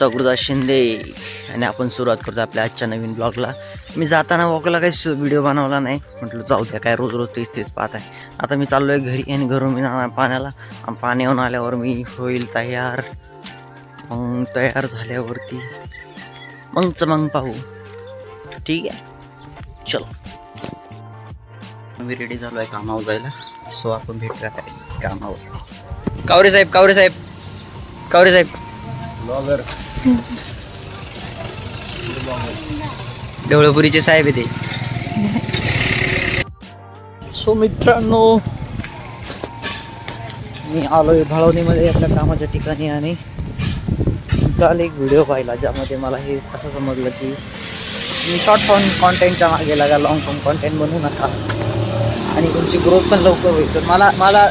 तुमचा गुरुदास शिंदे. आणि आपण सुरुवात करतो आपल्या आजच्या नवीन ब्लॉगला. मी जाताना वॉकला काही व्हिडिओ बनवला नाही. म्हटलं जाऊ द्या काय रोज रोज तेच तेच पाहत आहे. आता मी चाललो आहे घरी आणि घरून मी जाणार पाण्याला. आणि येऊन आल्यावर मी होईल तयार. मग तयार झाल्यावरती मगच मग पाहू. ठीक आहे? चलो. मी रेडी झालो आहे कामावर जायला. सो आपण भेटूया काय? कामावर. कावरे साहेब कावरे साहेब. कावरे साहेब. ब्लॉगर ढवळपुरीचे साहेब आहे ते. सो मित्रांनो मी आलोय भाळवणीमध्ये आपल्या कामाच्या ठिकाणी आणि काल एक व्हिडिओ पाहिला ज्यामध्ये मला हे असं समजलं की मी शॉर्ट फॉर्म कॉन्टेंटच्या मागे लागा लॉंग फॉर्म कॉन्टेंट बनवू नका. आणि तुमची ग्रोथ पण लवकर होईल. तर मला मला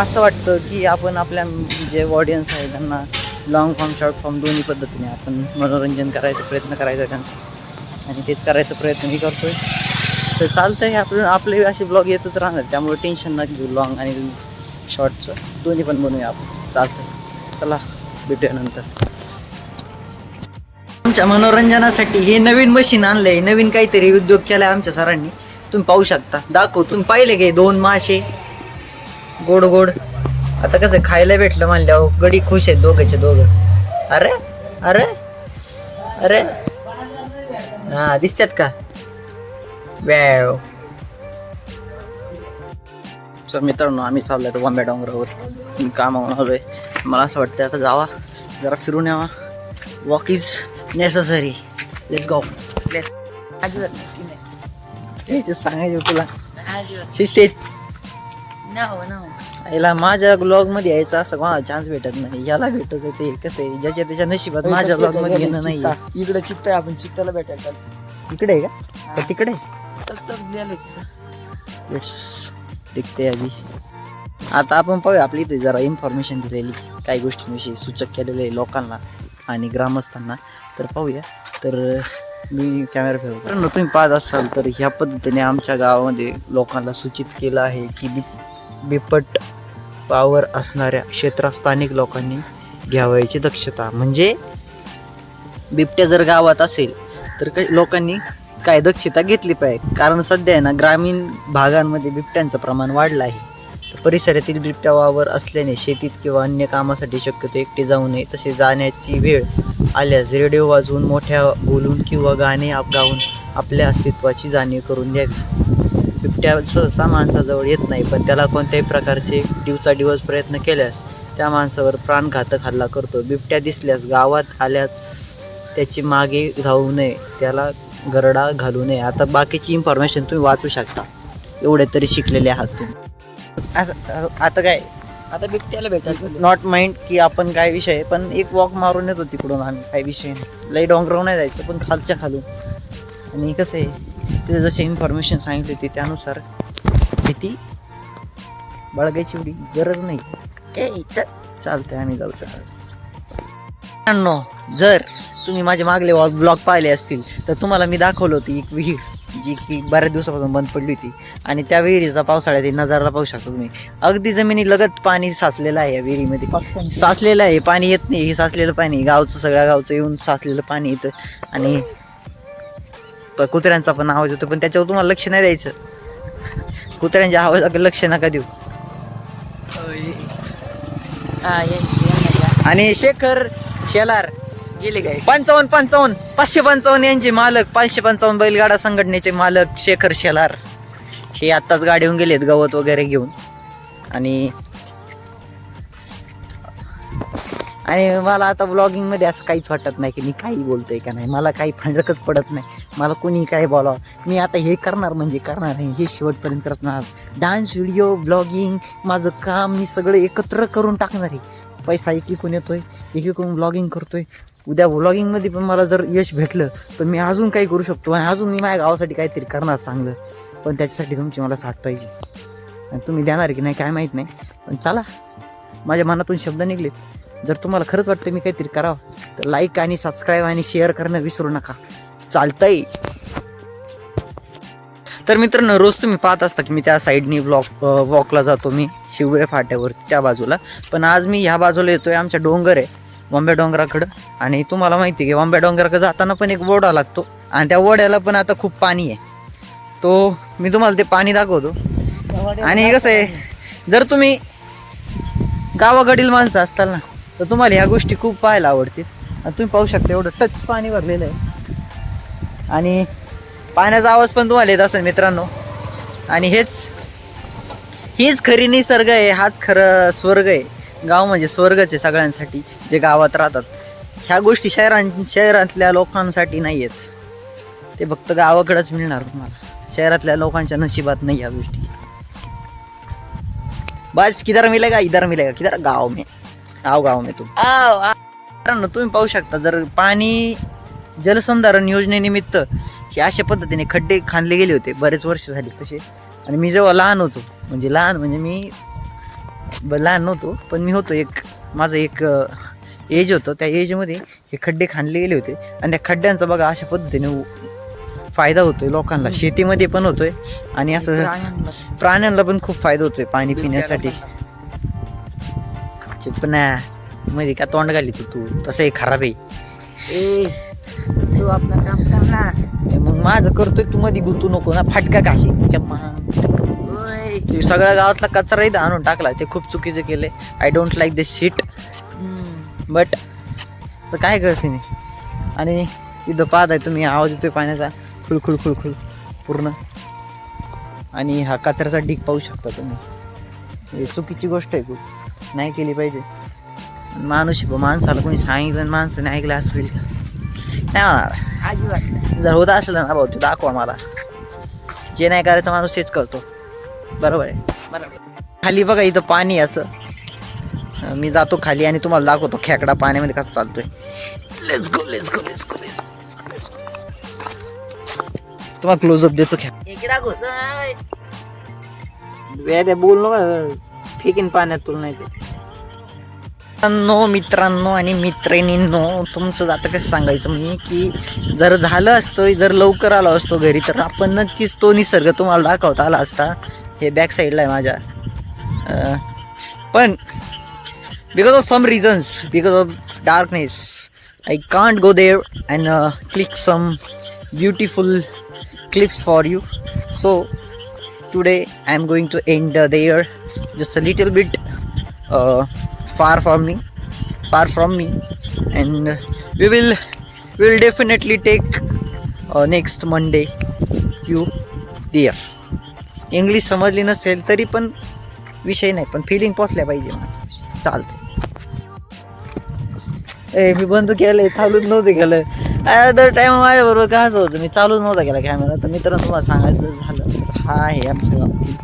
असं वाटतं की आपण आपल्या जे ऑडियन्स आहे त्यांना लॉंग फॉर्म शॉर्ट फॉर्म दोन्ही पद्धतीने आपण मनोरंजन करायचा प्रयत्न करायचा त्यांचा आणि तेच करायचा प्रयत्नही करतो करतोय. तर चालतं आहे आपलं आपले असे ब्लॉग येतच राहणार. त्यामुळे टेन्शन न घेऊ लॉंग आणि शॉर्टचं दोन्ही पण बनवूया आपण. चालतं चला भेटूया नंतर. आमच्या मनोरंजनासाठी हे नवीन मशीन आणलंय नवीन काहीतरी उद्योग केलाय आमच्या सरांनी. तुम्ही पाहू शकता. दाखव तुम्ही पाहिले गे दोन मासे? गोड गोड. आता कसं खायला भेटलं म्हणल्यावर गडी खुश आहेत दोघांचे दोघं. अरे अरे अरे. हा दिसतात का? वॅव तर मित्रांनो आम्ही चाललोय तर बॉम्बे डोंगरावर. कामावून आलोय. मला असं वाटतं आता जावा. जरा फिरून यावा. Walk is necessary let's go सांगायचं तुला. शिस्तीत. याला माझ्या ब्लॉगमध्ये यायचं असं कोणाला चान्स भेटत नाही. याला भेटत ते कसं आहे? ज्याच्या त्याच्या नशिबात माझ्या ब्लॉगमध्ये येणं नाही इकडे चित्त. आहे आपण चित्ताला भेटायला इकडे आहे का? तिकडे दिखते आधी आता आपण पाहूया आपली इथे जरा इन्फॉर्मेशन दिलेली. काही गोष्टींविषयी सूचक केलेले आहे लोकांना आणि ग्रामस्थांना. तर पाहूया. तर मी कॅमेरा फिरवतो. तुम्ही पाहत असाल तर ह्या पद्धतीने आमच्या गावामध्ये लोकांना सूचित केलं आहे की बिपट पावर असणाऱ्या क्षेत्रात स्थानिक लोकांनी घ्यावयाची दक्षता. म्हणजे बिबट्या जर गावात असेल तर काही लोकांनी काय दक्षता घेतली पाहिजे? कारण सध्या आहे ना ग्रामीण भागांमध्ये बिबट्यांचं प्रमाण वाढलं आहे. परिसरातील बिबट्या वावर असल्याने शेतीत किंवा अन्य कामासाठी शक्यतो एकटे जाऊ नये. तसे जाण्याची वेळ आल्यास रेडिओ वाजवून मोठ्या बोलून किंवा गाणे आप गाऊन आपल्या अस्तित्वाची जाणीव करून द्यावी. बिबट्या सहसा माणसाजवळ येत नाही पण त्याला कोणत्याही प्रकारचे दिवसादिवस प्रयत्न केल्यास त्या माणसावर प्राणघातक हल्ला करतो. बिबट्या दिसल्यास गावात आल्यास त्याची मागे धावू नये त्याला गरडा घालू नये. आता बाकीची इन्फॉर्मेशन तुम्ही वाचू शकता. एवढे तरी शिकलेले आहात तुम्ही. असं आता काय? आता बिबट्याला भेटायला नॉट माइंड की आपण काय विषय पण एक वॉक मारून येतो तिकडून आम्ही. काही विषय नाही. लई डोंगरावर नाही जायचं पण खालच्या खालून. आणि कसं आहे तिथे जशी इन्फॉर्मेशन सांगितली होती त्यानुसार भीती बाळगायची एवढी गरज नाही. ए चल चालतंय आम्ही जाऊ मित्रांनो जर तुम्ही माझे मागले ब्लॉग पाहिले असतील तर तुम्हाला मी दाखवलं होती एक विहीर जी की बऱ्याच दिवसापासून बंद पडली होती. आणि त्या विहिरीचा पावसाळ्यात नजारा पाहू शकता तुम्ही. अगदी जमिनी लगत पाणी साचलेलं आहे या विहिरीमध्ये. साचलेलं आहे पाणी येत नाही हे साचलेलं पाणी गावचं सगळ्या गावचं येऊन साचलेलं पाणी येतं. आणि कुत्र्यांचा पण आवाज येतो पण त्याच्यावर तुम्हाला लक्ष नाही द्यायचं. कुत्र्यांच्या आवाजाकडे लक्ष नका देऊ. आणि शेखर शेलार गेले काय पंचावन्न पंचावन्न पाचशे पंचावन्न यांचे मालक पाचशे पंचावन्न बैलगाडा संघटनेचे मालक शेखर शेलार. हे आत्ताच गाडीहून गेलेत गवत वगैरे घेऊन. आणि आणि मला आता ब्लॉगिंगमध्ये असं काहीच वाटत नाही की मी काही बोलतोय का नाही. मला काही फंडकच पडत नाही. मला कोणी काय बोलावं. मी आता हे करणार म्हणजे करणार आहे. हे शेवटपर्यंत करणार. डान्स व्हिडिओ ब्लॉगिंग माझं काम मी सगळं एकत्र करून टाकणार आहे. पैसा एकीकून येतोय एकीकडून ब्लॉगिंग करतोय. उद्या व्लॉगिंगमध्ये पण मला जर यश भेटलं तर मी अजून काही करू शकतो आणि अजून मी माझ्या गावासाठी काहीतरी करणार चांगलं. पण त्याच्यासाठी तुमची मला साथ पाहिजे. आणि तुम्ही देणार की नाही काय माहीत नाही. पण चला. माझ्या मनातून शब्द निघलेत. जर तुम्हाला खरंच वाटतं मी काहीतरी करावं तर लाईक आणि सबस्क्राईब आणि शेअर करणं विसरू नका. चालतंय. तर मित्रांनो रोज तुम्ही पाहत असता की मी त्या साईडनी ब्लॉक वॉकला जातो मी शिवळे फाट्यावर त्या बाजूला. पण आज मी ह्या बाजूला येतोय आमच्या डोंगर आहे वंब्या डोंगराकडं. आणि तुम्हाला माहिती आहे की वंब्या डोंगराकडे जाताना पण एक वडा लागतो. आणि त्या वड्याला पण आता खूप पाणी आहे. तो मी तुम्हाला ते पाणी दाखवतो. आणि कसं आहे जर तुम्ही गावाकडील माणसं असताल ना तर तुम्हाला ह्या गोष्टी खूप पाहायला आवडतील. आणि तुम्ही पाहू शकता एवढं टच पाणी भरलेलं आहे. आणि पाण्याचा आवाज पण तुम्हाला येत असेल मित्रांनो. आणि हेच हीच खरी निसर्ग आहे हाच खरं स्वर्ग आहे. गाव म्हणजे स्वर्गच आहे सगळ्यांसाठी जे गावात राहतात. ह्या गोष्टी शहरां शहरातल्या लोकांसाठी नाही आहेत ते फक्त गावाकडेच मिळणार तुम्हाला. शहरातल्या लोकांच्या नशिबात नाही ह्या गोष्टी. बस किधर मिलेगा इधर मिलेगा किधर? गाव में. गाव गाव में आओ. मित्रांनो तुम्ही पाहू शकता जर पाणी जलसंधारण योजनेनिमित्त हे अशा पद्धतीने खड्डे खांदले गेले होते बरेच वर्ष झाली तसे. आणि मी जेव्हा लहान होतो म्हणजे लहान म्हणजे मी लहान नव्हतो पण मी होतो एक माझं एक एज होतं. त्या एजमध्ये हे खड्डे खांदले गेले होते. आणि त्या खड्ड्यांचा बघा अशा पद्धतीने फायदा होतोय लोकांना. शेतीमध्ये पण होतोय. आणि असं प्राण्यांना- प्राण्यांना पण खूप फायदा होतोय पाणी पिण्यासाठी. चिपना मध्ये का तोंड घाली तू. तू तसं हे खराब आहे. ए तू आपलं काम कर ना मग माझं करतोय तू मध्ये गुतू नको ना. फाटका काशी तिच्या ओय. ते सगळ्या गावातला कचरा इथं आणून टाकला. ते खूप चुकीचं केलंय. I don't like this sheet hmm. But काय करते मी आणि इथं पाहत आहे तुम्ही आवाज येतोय पाण्याचा. खुळखुळ खुळखुळ पूर्ण. आणि हा कचऱ्याचा ढीक पाहू शकता तुम्ही. हे चुकीची गोष्ट आहे खूप. नाही केली पाहिजे. माणूस माणसाला कोणी सांगितलं आणि माणसाने ऐकलं असं होईल का? नाही होणार. अजिबात नाही. जर होत असलं ना भाऊ तू दाखवा मला. जे नाही करायचं माणूस तेच करतो. बरोबर आहे? बरोबर. खाली बघा इथं पाणी असं. मी जातो खाली आणि तुम्हाला दाखवतो खेकडा पाण्यामध्ये कसा चालतोय. Let's go let's go let's go let's go let's go तुम्हाला क्लोजअप देतो. वेळ बोल नका. फेकीन पाण्यात तुला नाही ते मित्रांनो मित्रांनो आणि मित्रिणींनो तुमचं आता कसं सांगायचं मी की जर झालं असतं जर लवकर आलो असतो घरी तर आपण नक्कीच तो निसर्ग तुम्हाला दाखवता आला असता. हे बॅक साईडला आहे माझ्या. पण because of some reasons because of darkness I can't go there and click some beautiful clips for you so today I am going to end there just a little bit uh, far from me far from me. And will we will we will definitely take uh, next monday you there. English समजली नसेल तरी पण विषय नाही पण feeling पोचल्या पाहिजे माझं चालते ए मी बंद केलंय चालूच नव्हते केलं दर टाइम माझ्या बरोबर काय असं होतं? मी चालूच नव्हता केला कॅमेरा तर मित्रांनो तुम्हाला सांगायचं झालं हा आहे आमच्या गावातील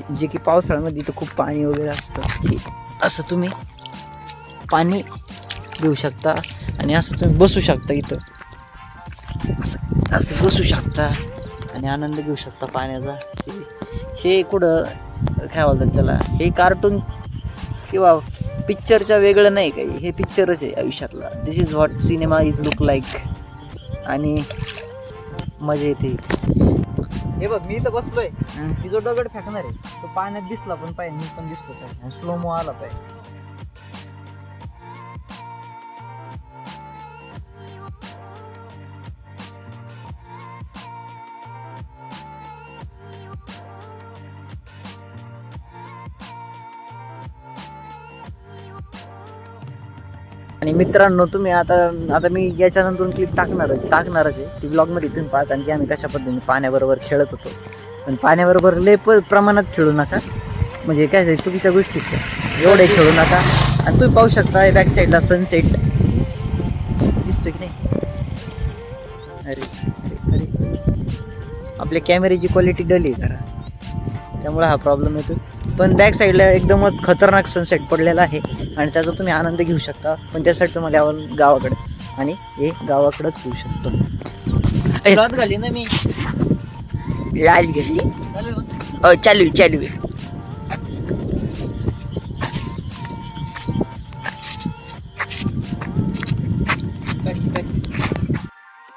जे की पावसाळ्यामध्ये इथं खूप पाणी वगैरे असतं. हे असं तुम्ही पाणी घेऊ शकता आणि असं तुम्ही बसू शकता इथं. असं असं बसू शकता आणि आनंद घेऊ शकता पाण्याचा. हे- कुठं काय बोलतात त्याला? हे कार्टून किंवा पिक्चरच्या वेगळं नाही काही. हे पिक्चरच आहे आयुष्यातला. This is what cinema is look like आणि मजा येते हे बघ मी इथं बसलोय. हं. ती जो दगड फेकणार आहे तो पाण्यात दिसला पण पाहिजे मी पण दिसतो स्लो मो आला पाहिजे. आणि मित्रांनो तुम्ही आता आता मी याच्यानंतर क्लिप टाकणारच टाकणारच आहे. ती ब्लॉगमध्ये तुम्ही पाहता की आम्ही कशा पद्धतीने पाण्याबरोबर खेळत होतो. पण पाण्याबरोबर लय प प्रमाणात खेळू नका. म्हणजे काय झालं, चुकीच्या गोष्टी एवढे खेळू नका. आणि तुम्ही पाहू शकता बॅक साईडला सनसेट दिसतो की नाही? अरे अरे अरे. आपल्या कॅमेऱ्याची क्वालिटी डली आहे जरा. त्यामुळे हा प्रॉब्लेम येतो पण बॅक साईडला एकदमच खतरनाक सनसेट पडलेला आहे. आणि त्याचा तुम्ही आनंद घेऊ शकता. पण त्यासाठी तुम्हाला यावं गावाकडे. आणि हे गावाकडेच होऊ शकतो. घाली ना मी. लाल ना? हो चालू चालू.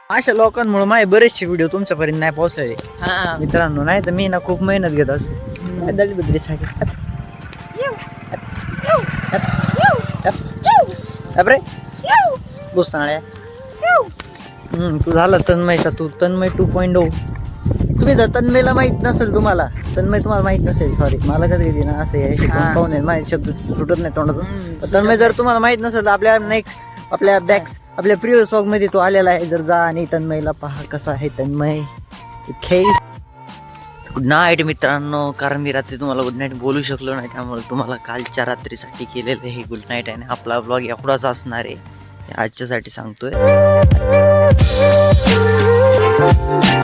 अशा लोकांमुळे माझे बरेचसे व्हिडिओ तुमच्यापर्यंत नाही पोहोचलेले. हा. मित्रांनो नाही तर मी ना खूप मेहनत घेत असतो. दळी बद्री सागे अरे बुसनाळ्या हम्म तू झाला तन्मयचा तू तन्मय टू पॉईंट ओ तुम्ही जर तन्मयला माहीत नसेल तुम्हाला तन्मय तुम्हाला माहीत नसेल सॉरी मला कसं येते ना असं हे शिकवून. पाहून माझे शब्द सुटत नाही तोंडातून तन्मय जर तुम्हाला माहीत नसेल तर आपल्या नेक्स्ट आपल्या बॅक आपल्या प्रिव्हियस वॉकमध्ये तो आलेला आहे जर जा आणि तन्मयला पहा कसा आहे तन्मय इथे गुड नाईट मित्रांनो कारण मी रात्री तुम्हाला गुड नाईट बोलू शकलो नाही त्यामुळे तुम्हाला कालच्या रात्रीसाठी केलेलं हे गुड नाईट आहे आणि आपला ब्लॉग एवढाच असणार आहे. आजच्यासाठी सांगतोय.